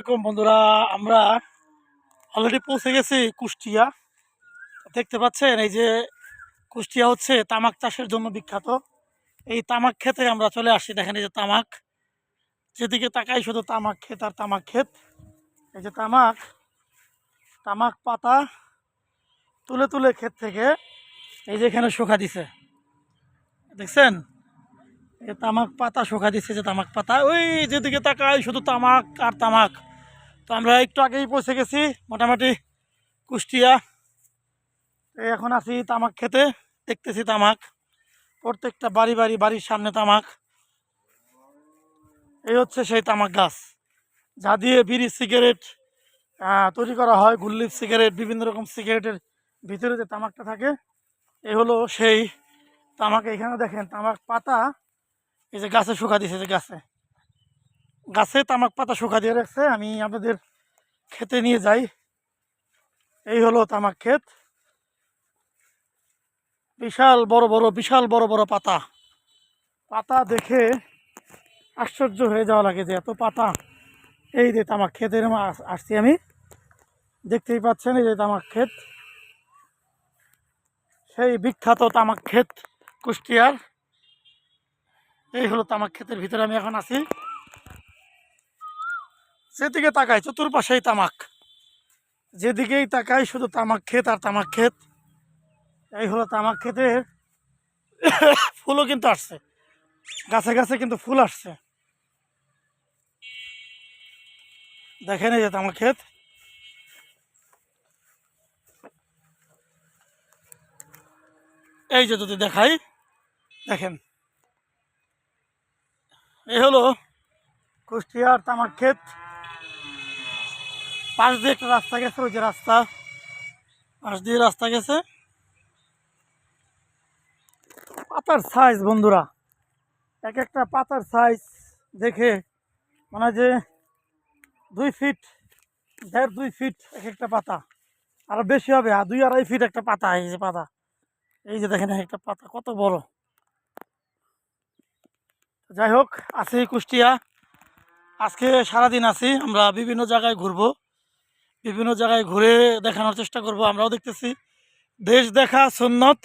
এরকম বন্ধুরা, আমরা অলরেডি পৌঁছে গেছি কুষ্টিয়া। দেখতে পাচ্ছেন, এই যে কুষ্টিয়া হচ্ছে তামাক চাষের জন্য বিখ্যাত। এই তামাক খেতে আমরা চলে আসছি। দেখেন এই যে তামাক, যেদিকে তাকাই শুধু তামাক ক্ষেত আর তামাক ক্ষেত। এই যে তামাক তামাক পাতা তুলে তুলে ক্ষেত থেকে এই যে এখানে শুকা দিছে। দেখছেন? এই তামাক পাতা শুকা দিছে, যে তামাক পাতা। ওই যেদিকে তাকাই শুধু তামাক আর তামাক। তো আমরা একটু আগেই পৌঁছে গেছি, মোটামুটি কুষ্টিয়া। এখন আছি তামাক খেতে, দেখতেছি তামাক। প্রত্যেকটা বাড়ি বাড়ি বাড়ির সামনে তামাক। এই হচ্ছে সেই তামাক গাছ। যা দিয়ে বিড়ি, সিগারেট তৈরি করা হয় গুল্লিপ সিগারেট, বিভিন্ন রকম সিগারেটের ভিতরে যে তামাকটা থাকে, এ হলো সেই তামাক। এখানে দেখেন, তামাক পাতা এই যে গাছে শুকা দিয়েছে যে গাছে। গাছে তামাক পাতা শুকা দিয়ে রাখছে, আমি আপনাদের খেতে নিয়ে যাই। এই হলো তামাক ক্ষেত। বিশাল বড় বড়, বিশাল বড় বড় পাতা। পাতা দেখে আশ্চর্য হয়ে যাওয়া লাগে যে এত পাতা। এই যে তামাক ক্ষেতের আসছি আমি। দেখতেই পাচ্ছেন এই যে তামাক ক্ষেত। সেই বিখ্যাত তামাক ক্ষেত কুষ্টিয়ার। এই হলো তামাক ক্ষেতের ভিতরে আমি এখন আছি। যেদিকে তাকায় চতুর্পাশেই তামাক। যেদিকেই তাকাই শুধু তামাক ক্ষেত আর তামাক ক্ষেত। এই হলো তামাক ক্ষেতের ফুলও কিন্তু আসছে। গাছে গাছে কিন্তু ফুল আসছে। দেখেন এই যে তামাক ক্ষেত। এই যে যদি দেখাই, দেখেন। এই হলো কুষ্টিয়ার তামাক ক্ষেত। পাশ দিয়ে একটা রাস্তা গেছে, ওই যে রাস্তা। পাশ দিয়ে রাস্তা গেছে। পাতার সাইজ বন্ধুরা, এক একটা পাতার সাইজ দেখে মানে যে দুই ফিট দেড় দুই ফিট এক একটা পাতা, আরও বেশি হবে, আর দুই আড়াই ফিট একটা পাতা, এই যে পাতা। এই যে দেখেন এক একটা পাতা, কত বড়। যাই হোক, আছি কুষ্টিয়া। আজকে সারাদিন আছি, আমরা বিভিন্ন জায়গায় ঘুরবো। বিভিন্ন জায়গায় ঘুরে দেখানোর চেষ্টা করব, আমরাও দেখতেছি। দেশ দেখা, সুন্নত।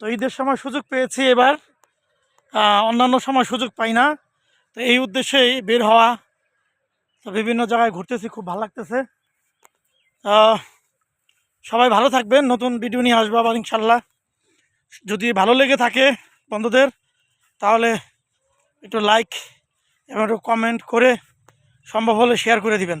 তো ঈদের সময় সুযোগ পেয়েছি এবার। অন্যান্য সময় সুযোগ পাই না। তো এই উদ্দেশ্যেই বের হওয়া। তো বিভিন্ন জায়গায় ঘুরতেছি, খুব ভালো লাগতেছে। সবাই ভালো থাকবেন, নতুন ভিডিও নিয়ে আসব আবার ইনশাল্লাহ। যদি ভালো লেগে থাকে বন্ধুদের, তাহলে একটু লাইক এবং একটু কমেন্ট করে সম্ভব হলে শেয়ার করে দিবেন।